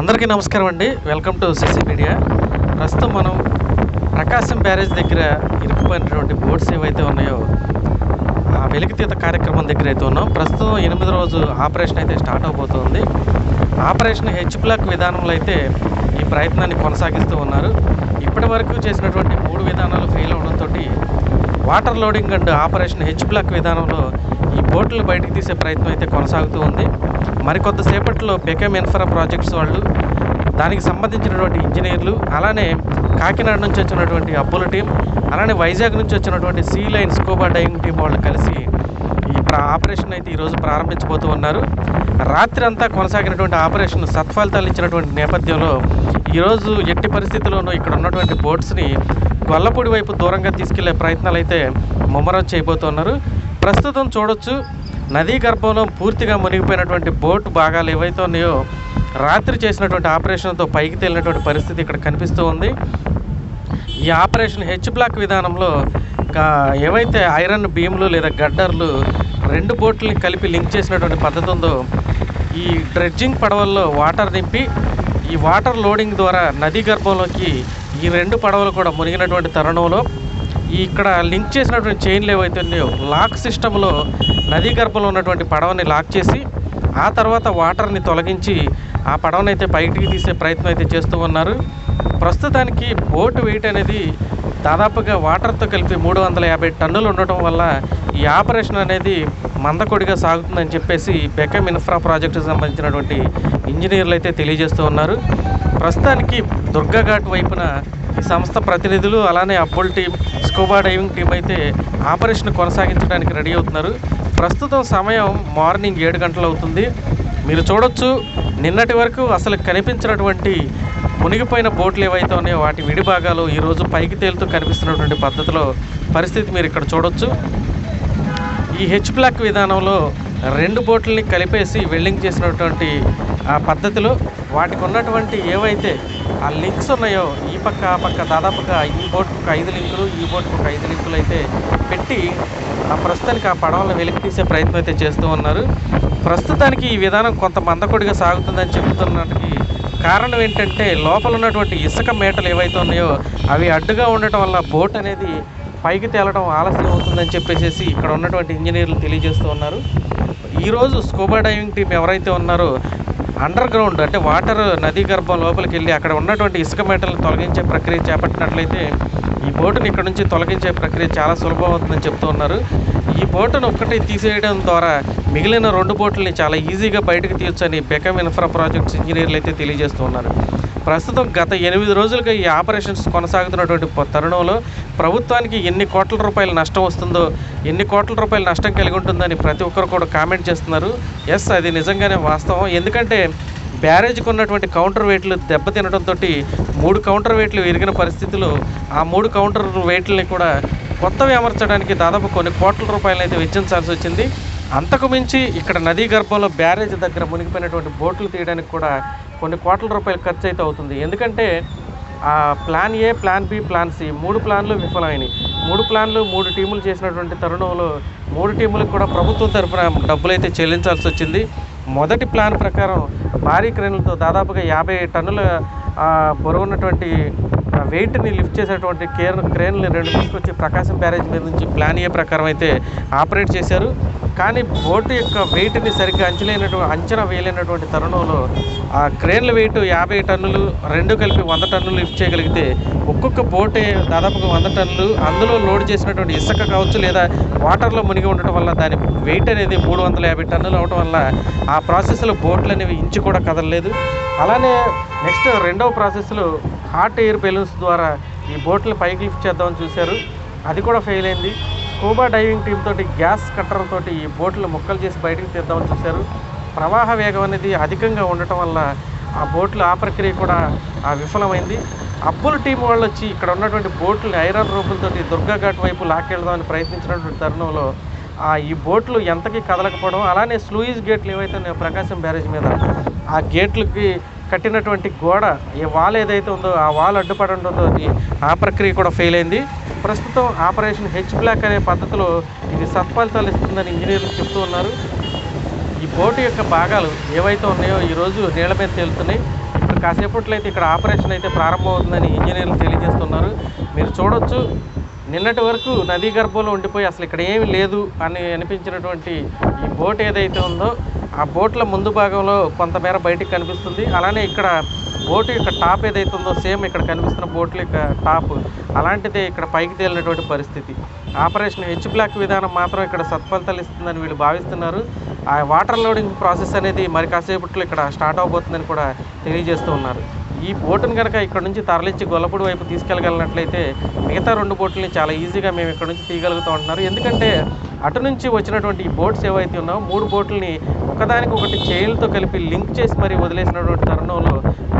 అందరికీ నమస్కారం అండి. వెల్కమ్ టు సిసి మీడియా ప్రస్తుతం మనం ప్రకాశం బ్యారేజ్ దగ్గర ఇరుక్కుపోయినటువంటి బోట్స్ ఏవైతే ఉన్నాయో ఆ వెలికితీత కార్యక్రమం దగ్గర అయితే ఉన్నాం. ప్రస్తుతం ఎనిమిది రోజు ఆపరేషన్ అయితే స్టార్ట్ అవబోతుంది. ఆపరేషన్ హెచ్ బ్లాక్ విధానంలో అయితే ఈ ప్రయత్నాన్ని కొనసాగిస్తూ ఉన్నారు. ఇప్పటి వరకు చేసినటువంటి మూడు విధానాలు ఫెయిల్ అవడంతో water loading and operation H block విధానంలో ఈ బోట్లు బయటికి తీసే ప్రయత్నం అయితే కొనసాగుతూ ఉంది. మరికొద్దిసేపట్లో బెకమ్ ఇన్ఫ్రా ప్రాజెక్ట్స్ వాళ్ళు దానికి సంబంధించినటువంటి ఇంజనీర్లు అలానే కాకినాడ నుంచి వచ్చినటువంటి అప్పుల టీం అలానే వైజాగ్ నుంచి వచ్చినటువంటి sea line scuba diving team వాళ్ళు కలిసి ఈ ఆపరేషన్ అయితే ఈరోజు ప్రారంభించబోతూ ఉన్నారు. రాత్రి అంతా కొనసాగినటువంటి ఆపరేషన్ సత్ఫలితాలు ఇచ్చినటువంటి నేపథ్యంలో ఈరోజు ఎట్టి పరిస్థితుల్లోనూ ఇక్కడ ఉన్నటువంటి బోట్స్ని గొల్లపూడి వైపు దూరంగా తీసుకెళ్ళే ప్రయత్నాలు అయితే ముమ్మరం చేయబోతున్నారు ప్రస్తుతం చూడొచ్చు నదీ గర్భంలో పూర్తిగా మునిగిపోయినటువంటి బోటు భాగాలు ఏవైతే ఉన్నాయో రాత్రి చేసినటువంటి ఆపరేషన్తో పైకి తేలినటువంటి పరిస్థితి ఇక్కడ కనిపిస్తూ ఉంది. ఈ ఆపరేషన్ హెచ్ బ్లాక్ విధానంలో ఏవైతే ఐరన్ బీమ్లు లేదా గడ్డర్లు రెండు బోట్లని కలిపి లింక్ చేసినటువంటి పద్ధతి ఉందో ఈ డ్రెడ్జింగ్ పడవల్లో వాటర్ నింపి ఈ వాటర్ లోడింగ్ ద్వారా నదీ గర్భంలోకి ఈ రెండు పడవలు కూడా మునిగినటువంటి తరుణంలో ఇక్కడ లింక్ చేసినటువంటి చైన్లు ఏవైతే ఉన్నాయో లాక్ సిస్టంలో నదీ గర్భంలో ఉన్నటువంటి పడవని లాక్ చేసి ఆ తర్వాత వాటర్ని తొలగించి ఆ పడవని అయితే బయటికి తీసే ప్రయత్నం అయితే చేస్తూ ఉన్నారు. ప్రస్తుతానికి బోట్ వెయిట్ అనేది దాదాపుగా వాటర్తో కలిపి మూడు వందల యాభై టన్నులు ఉండటం వల్ల ఈ ఆపరేషన్ అనేది మందకొడిగా సాగుతుందని చెప్పేసి బెకమ్ ఇన్ఫ్రా ప్రాజెక్టుకు సంబంధించినటువంటి ఇంజనీర్లు అయితే తెలియజేస్తూ ఉన్నారు. ప్రస్తుతానికి దుర్గాఘాట్ వైపున సంస్థ ప్రతినిధులు అలానే అబ్బుల్ టీం స్కూబా డైవింగ్ టీం అయితే ఆపరేషన్ కొనసాగించడానికి రెడీ అవుతున్నారు. ప్రస్తుతం సమయం మార్నింగ్ ఏడు గంటలు అవుతుంది. మీరు చూడొచ్చు నిన్నటి వరకు అసలు కనిపించినటువంటి మునిగిపోయిన బోట్లు ఏవైతే ఉన్నాయో వాటి విడి భాగాలు ఈరోజు పైకి తేలుతూ కనిపిస్తున్నటువంటి పద్ధతిలో పరిస్థితి మీరు ఇక్కడ చూడొచ్చు. ఈ హెచ్ బ్లాక్ విధానంలో రెండు బోట్లని కలిపేసి వెల్డింగ్ చేసినటువంటి ఆ పద్ధతిలో వాటికి ఉన్నటువంటి ఏవైతే ఆ లింక్స్ ఉన్నాయో ఈ పక్క ఆ పక్క దాదాపుగా ఈ బోట్కు ఒక ఐదు లింకులు ఈ బోట్కు ఒక ఐదు లింకులు అయితే పెట్టి ఆ ప్రస్తుతానికి ఆ పడవలను వెలికి తీసే ప్రయత్నం అయితే చేస్తూ ఉన్నారు. ప్రస్తుతానికి ఈ విధానం కొంత మందకొడిగా సాగుతుందని చెబుతున్నటికి కారణం ఏంటంటే లోపల ఉన్నటువంటి ఇసుక మేటలు ఏవైతే ఉన్నాయో అవి అడ్డుగా ఉండటం వల్ల బోట్ అనేది పైకి తేలడం ఆలస్యం అవుతుందని చెప్పేసి ఇక్కడ ఉన్నటువంటి ఇంజనీర్లు తెలియజేస్తూ ఉన్నారు. ఈరోజు స్కూబా డైవింగ్ టీం ఎవరైతే ఉన్నారో అండర్ గ్రౌండ్ అంటే వాటర్ నదీ గర్భం లోపలికి వెళ్ళి అక్కడ ఉన్నటువంటి ఇసుక మేటలను తొలగించే ప్రక్రియ చేపట్టినట్లయితే ఈ బోటుని ఇక్కడ నుంచి తొలగించే ప్రక్రియ చాలా సులభం అవుతుందని చెప్తూ ఉన్నారు. ఈ బోటును ఒక్కటి తీసేయడం ద్వారా మిగిలిన రెండు బోట్లని చాలా ఈజీగా బయటకు తీయొచ్చని బెకమ్ ఇన్ఫ్రా ప్రాజెక్ట్స్ ఇంజనీర్లు అయితే తెలియజేస్తూ ఉన్నారు. ప్రస్తుతం గత ఎనిమిది రోజులుగా ఈ ఆపరేషన్స్ కొనసాగుతున్నటువంటి తరుణంలో ప్రభుత్వానికి ఎన్ని కోట్ల రూపాయల నష్టం వస్తుందో ఎన్ని కోట్ల రూపాయల నష్టం కలిగి ఉంటుందని ప్రతి ఒక్కరు కూడా కామెంట్ చేస్తున్నారు. ఎస్ అది నిజంగానే వాస్తవం. ఎందుకంటే బ్యారేజ్కి ఉన్నటువంటి కౌంటర్ వెయిట్లు దెబ్బతినడంతో మూడు కౌంటర్ వెయిట్లు విరిగిన పరిస్థితిలో ఆ మూడు కౌంటర్ వెయిట్లని కూడా కొత్తవి అమర్చడానికి దాదాపు కొన్ని కోట్ల రూపాయలు అయితే వెచ్చించాల్సి వచ్చింది. అంతకు మించి ఇక్కడ నదీ గర్భంలో బ్యారేజ్ దగ్గర మునిగిపోయినటువంటి బోట్లు తీయడానికి కూడా కొన్ని కోట్ల రూపాయలు ఖర్చు అయితే అవుతుంది. ఎందుకంటే ఆ plan A plan B plan C మూడు ప్లాన్లు విఫలమైనవి మూడు ప్లాన్లు మూడు టీములు చేసినటువంటి తరుణంలో మూడు టీములకు కూడా ప్రభుత్వం తరఫున డబ్బులు అయితే చెల్లించాల్సి వచ్చింది. మొదటి ప్లాన్ ప్రకారం భారీ క్రేన్లతో దాదాపుగా యాభై టన్నుల ఆ, బరువు ఉన్నటువంటి వెయిట్ని లిఫ్ట్ చేసేటువంటి కేర్ క్రేన్లు రెండు తీసుకొచ్చి ప్రకాశం బ్యారేజ్ మీద నుంచి ప్లాన్ ఏ ప్రకారం అయితే ఆపరేట్ చేశారు. కానీ బోటు యొక్క వెయిట్ని సరిగ్గా అంచలేనటువంటి అంచనా వేయలేనటువంటి తరుణంలో ఆ క్రేన్ల వెయిట్ యాభై టన్నులు రెండు కలిపి వంద టన్నులు లిఫ్ట్ చేయగలిగితే ఒక్కొక్క బోటే దాదాపుగా వంద టన్నులు అందులో లోడ్ చేసినటువంటి ఇసుక కావచ్చు లేదా వాటర్లో మునిగి ఉండటం వల్ల దాని వెయిట్ అనేది మూడు వందల యాభై టన్నులు అవడం వల్ల ఆ ప్రాసెస్లో బోట్లు అనేవి ఇంచు కూడా కదలలేదు. అలానే నెక్స్ట్ రెండవ ప్రాసెస్లో హాట్ ఎయిర్ బెలూన్స్ ద్వారా ఈ బోట్లు పైకి లిఫ్ట్ చేద్దామని చూశారు. అది కూడా ఫెయిల్ అయింది. స్కూబా డైవింగ్ టీమ్ తోటి గ్యాస్ కట్టర్ తోటి ఈ బోట్లు ముక్కలు చేసి బయటకు తీద్దామని చూశారు. ప్రవాహ వేగం అనేది అధికంగా ఉండటం వల్ల ఆ బోట్లు ఆ ప్రక్రియ కూడా ఆ విఫలమైంది. అప్పుల టీం వాళ్ళు వచ్చి ఇక్కడ ఉన్నటువంటి బోట్లు ఐరన్ రూపులతో దుర్గా ఘాట్ వైపు లాక్కెళ్దామని ప్రయత్నించినటువంటి తరుణంలో ఆ ఈ బోట్లు ఎంతకి కదలకపోవడం అలానే స్లూయిస్ గేట్లు ఏవైతే ప్రకాశం బ్యారేజ్ మీద ఆ గేట్లకి కట్టినటువంటి గోడ ఈ వాల్ ఏదైతే ఉందో ఆ వాల్ అడ్డుపడడంతో ఆ ప్రక్రియ కూడా ఫెయిల్ అయింది. ప్రస్తుతం ఆపరేషన్ హెచ్ బ్లాక్ అనే పద్ధతిలో ఇది సత్ఫలితాలు ఇస్తుందని ఇంజనీర్లు చెప్తూ ఉన్నారు. ఈ బోటు యొక్క భాగాలు ఏవైతే ఉన్నాయో ఈరోజు నీళ్ళ మీద తేలుతున్నాయి. ఇప్పుడు కాసేపట్లో అయితే ఇక్కడ ఆపరేషన్ అయితే ప్రారంభమవుతుందని ఇంజనీర్లు తెలియజేస్తున్నారు. మీరు చూడొచ్చు నిన్నటి వరకు నదీ గర్భంలో ఉండిపోయి అసలు ఇక్కడ ఏమీ లేదు అని అనిపించినటువంటి ఈ బోట్ ఏదైతే ఉందో ఆ బోట్ల ముందు భాగంలో కొంతమేర బయటికి కనిపిస్తుంది. అలానే ఇక్కడ బోటు యొక్క టాప్ ఏదైతే ఉందో సేమ్ ఇక్కడ కనిపిస్తున్న బోట్ల యొక్క టాప్ అలాంటిదే ఇక్కడ పైకి తేలినటువంటి పరిస్థితి. ఆపరేషన్ హెచ్ బ్లాక్ విధానం మాత్రం ఇక్కడ సత్ఫలితాలు ఇస్తుందని వీళ్ళు భావిస్తున్నారు. ఆ వాటర్ లోడింగ్ ప్రాసెస్ అనేది మరి కాసేపట్లో ఇక్కడ స్టార్ట్ అవబోతుందని కూడా తెలియజేస్తూ ఉన్నారు. ఈ బోటును కనుక ఇక్కడ నుంచి తరలించి గొల్లపూడి వైపు తీసుకెళ్ళగలిగినట్లయితే మిగతా రెండు బోట్లని చాలా ఈజీగా మేము ఇక్కడ నుంచి తీయగలుగుతూ ఉంటున్నారు. ఎందుకంటే అటు నుంచి వచ్చినటువంటి ఈ బోట్స్ ఏవైతే ఉన్నాయో మూడు బోట్లని ఒకదానికి ఒకటి చైన్లతో కలిపి లింక్ చేసి మరీ వదిలేసినటువంటి తరుణంలో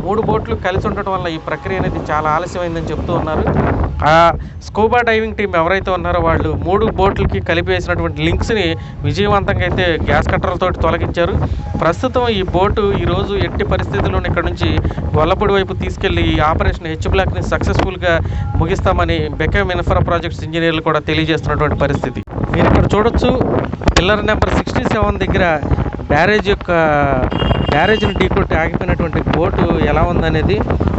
మూడు బోట్లు కలిసి ఉండటం వల్ల ఈ ప్రక్రియ అనేది చాలా ఆలస్యమైందని చెప్తూ ఉన్నారు. ఆ స్కూబా డైవింగ్ టీం ఎవరైతే ఉన్నారో వాళ్ళు మూడు బోట్లకి కలిపి వేసినటువంటి లింక్స్ని విజయవంతంగా అయితే గ్యాస్ కట్టర్లతో తొలగించారు. ప్రస్తుతం ఈ బోటు ఈరోజు ఎట్టి పరిస్థితుల్లోనూ ఇక్కడ నుంచి గొల్లపూడి వైపు తీసుకెళ్ళి ఈ ఆపరేషన్ హెచ్ బ్లాక్ని సక్సెస్ఫుల్గా ముగిస్తామని బెకమ్ ఇన్ఫ్రా ప్రాజెక్ట్స్ ఇంజనీర్లు కూడా తెలియజేస్తున్నటువంటి పరిస్థితి. మీరు ఇక్కడ చూడొచ్చు. పిల్లర్ నెంబర్ సిక్స్టీ సెవెన్ దగ్గర బ్యారేజ్ యొక్క బ్యారేజ్ని ఢీకొట్టి ఆగిపోయినటువంటి బోటు ఎలా ఉందనేది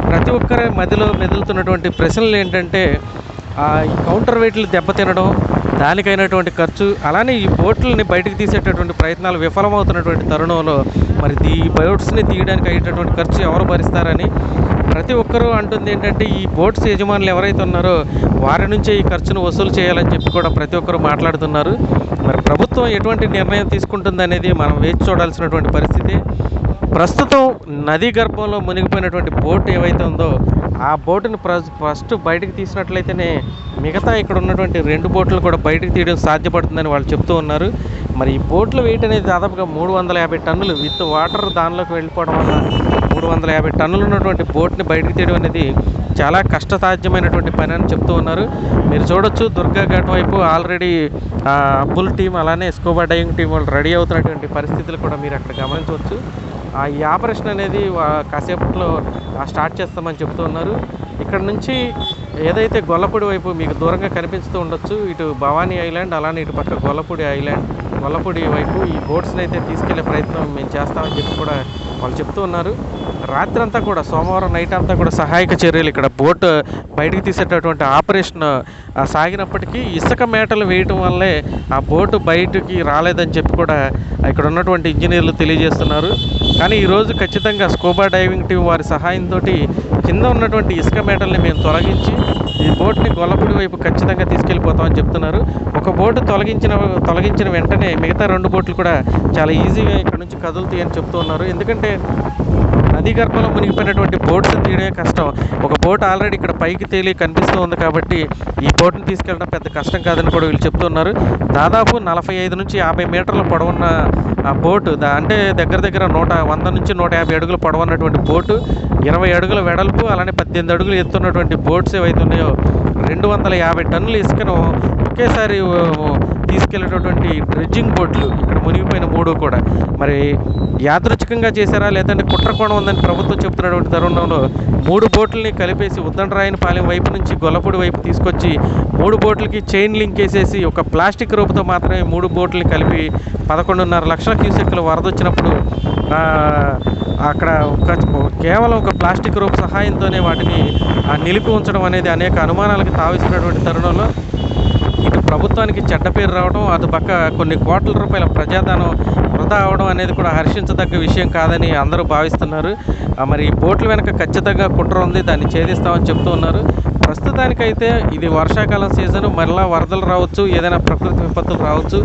ప్రతి ఒక్కరి మధ్యలో మెదులుతున్నటువంటి ప్రశ్నలు ఏంటంటే ఈ కౌంటర్ వెయిట్లు దెబ్బతినడం దానికైనటువంటి ఖర్చు అలానే ఈ బోట్లని బయటకు తీసేటటువంటి ప్రయత్నాలు విఫలమవుతున్నటువంటి తరుణంలో మరి ఈ బోట్స్ని తీయడానికి అయ్యేటటువంటి ఖర్చు ఎవరు భరిస్తారని ప్రతి ఒక్కరూ అంటుంది ఏంటంటే ఈ బోట్స్ యజమానులు ఎవరైతే ఉన్నారో వారి నుంచే ఈ ఖర్చును వసూలు చేయాలని చెప్పి కూడా ప్రతి ఒక్కరు మాట్లాడుతున్నారు. మరి ప్రభుత్వం ఎటువంటి నిర్ణయం తీసుకుంటుంది అనేది మనం వేచి చూడాల్సినటువంటి పరిస్థితి. ప్రస్తుతం నదీ గర్భంలో మునిగిపోయినటువంటి బోట్ ఏవైతే ఉందో ఆ బోటుని ప్ర- ఫస్ట్ బయటకు తీసినట్లయితేనే మిగతా ఇక్కడ ఉన్నటువంటి రెండు బోట్లు కూడా బయటకు తీయడం సాధ్యపడుతుందని వాళ్ళు చెప్తూ ఉన్నారు. మరి ఈ బోట్ల వెయిట్ అనేది దాదాపుగా మూడు వందల యాభై టన్నులు. విత్ వాటర్ దానిలోకి వెళ్ళిపోవడం వల్ల మూడు వందల యాభై టన్నులు ఉన్నటువంటి బోట్ని బయటకు తీయడం అనేది చాలా కష్టసాధ్యమైనటువంటి పని అని చెప్తూ ఉన్నారు. మీరు చూడొచ్చు దుర్గా ఘాట్ వైపు ఆల్రెడీ అబ్బుల్ టీం అలానే స్కూబా డైవింగ్ టీం వాళ్ళు రెడీ అవుతున్నటువంటి పరిస్థితులు కూడా మీరు అక్కడ గమనించవచ్చు. ఈ ఆపరేషన్ అనేది కాసేపట్లో స్టార్ట్ చేస్తామని చెప్తూ ఉన్నారు. ఇక్కడ నుంచి ఏదైతే గొల్లపూడి వైపు మీకు దూరంగా కనిపిస్తూ ఉండొచ్చు ఇటు భవానీ ఐలాండ్ అలానే ఇటు పక్క గొల్లపూడి ఐలాండ్ గొల్లపూడి వైపు ఈ బోట్స్ని అయితే తీసుకెళ్ళే ప్రయత్నం మేము చేస్తామని చెప్పి కూడా వాళ్ళు చెప్తూ ఉన్నారు. రాత్రంతా కూడా సోమవారం నైట్ అంతా కూడా సహాయక చర్యలు ఇక్కడ బోట్ బయటికి తీసేటటువంటి ఆపరేషన్ సాగినప్పటికీ ఇసుక మేటలు వేయటం వల్లే ఆ బోటు బయటికి రాలేదని చెప్పి కూడా ఇక్కడ ఉన్నటువంటి ఇంజనీర్లు తెలియజేస్తున్నారు. కానీ ఈరోజు ఖచ్చితంగా స్కూబా డైవింగ్ టీం వారి సహాయంతో కింద ఉన్నటువంటి ఇసుక మేటల్ని మేము తొలగించి ఈ బోట్ని గొల్లపూడి వైపు ఖచ్చితంగా తీసుకెళ్ళిపోతామని చెప్తున్నారు. ఒక బోటు తొలగించిన తొలగించిన వెంటనే మిగతా రెండు బోట్లు కూడా చాలా ఈజీగా ఇక్కడ నుంచి కదులుతాయని చెప్తూ ఉన్నారు. ఎందుకంటే నదీ గర్భంలో మునిగిపోయినటువంటి బోట్స్ తీయడమే కష్టం. ఒక బోట్ ఆల్రెడీ ఇక్కడ పైకి తేలి కనిపిస్తూ ఉంది కాబట్టి ఈ బోట్ని తీసుకెళ్ళడం పెద్ద కష్టం కాదని కూడా వీళ్ళు చెప్తున్నారు. దాదాపు నలభై ఐదు నుంచి యాభై మీటర్ల పొడవున్న ఆ బోటు దా అంటే దగ్గర దగ్గర నూట వంద నుంచి నూట యాభై అడుగులు పొడవున్నటువంటి బోటు ఇరవై అడుగుల వెడల్పు అలానే పద్దెనిమిది అడుగులు ఎత్తున్నటువంటి బోట్స్ ఏవైతే ఉన్నాయో రెండు వందల యాభై టన్నుల ఇసుకను ఒకేసారి తీసుకెళ్ళేటటువంటి డ్రెడ్జింగ్ బోట్లు ఇక్కడ మునిగిపోయిన మూడు కూడా. మరి యాదృచ్ఛికంగా చేశారా? లేదంటే కుట్రకోణం ఉందని ప్రభుత్వం చెప్తున్నటువంటి తరుణంలో మూడు బోట్లని కలిపేసి ఉద్దండరాయనపాలెం వైపు నుంచి గొల్లపూడి వైపు తీసుకొచ్చి మూడు బోట్లకి చైన్ లింక్ వేసేసి ఒక ప్లాస్టిక్ రూపుతో మాత్రమే మూడు బోట్లని కలిపి పదకొండున్నర లక్షల క్యూసెక్లు వరద వచ్చినప్పుడు అక్కడ ఒక కేవలం ఒక ప్లాస్టిక్ రూపు సహాయంతోనే వాటిని నిలిపి ఉంచడం అనేది అనేక అనుమానాలకు తావిస్తున్నటువంటి తరుణంలో ప్రభుత్వానికి చెడ్డ పేరు రావడం అటు పక్క కొన్ని కోట్ల రూపాయల ప్రజాధనం వృధా అవడం అనేది కూడా హర్షించదగ్గ విషయం కాదని అందరూ భావిస్తున్నారు. మరి ఈ బోట్ల వెనక ఖచ్చితంగా కుట్ర ఉంది దాన్ని ఛేదిస్తామని చెప్తూ ఉన్నారు. ప్రస్తుతానికైతే ఇది వర్షాకాలం సీజన్ మరలా వరదలు రావచ్చు ఏదైనా ప్రకృతి విపత్తులు రావచ్చు.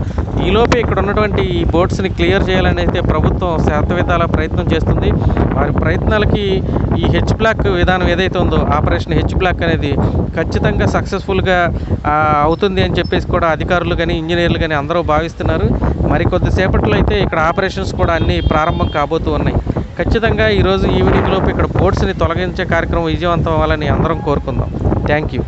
ఈలోపే ఇక్కడ ఉన్నటువంటి ఈ బోట్స్ని క్లియర్ చేయాలని అయితే ప్రభుత్వం శాతవిధాల ప్రయత్నం చేస్తుంది. వారి ప్రయత్నాలకి ఈ హెచ్ బ్లాక్ విధానం ఏదైతే ఉందో ఆపరేషన్ హెచ్ బ్లాక్ అనేది ఖచ్చితంగా సక్సెస్ఫుల్గా అవుతుంది అని చెప్పేసి కూడా అధికారులు కానీ ఇంజనీర్లు కానీ అందరూ భావిస్తున్నారు. మరి కొద్దిసేపట్లో అయితే ఇక్కడ ఆపరేషన్స్ కూడా అన్నీ ప్రారంభం కాబోతూ ఉన్నాయి. ఖచ్చితంగా ఈరోజు ఈవినింగ్ లోపు ఇక్కడ బోట్స్ని తొలగించే కార్యక్రమం విజయవంతం అవ్వాలని అందరం కోరుకుందాం. Thank you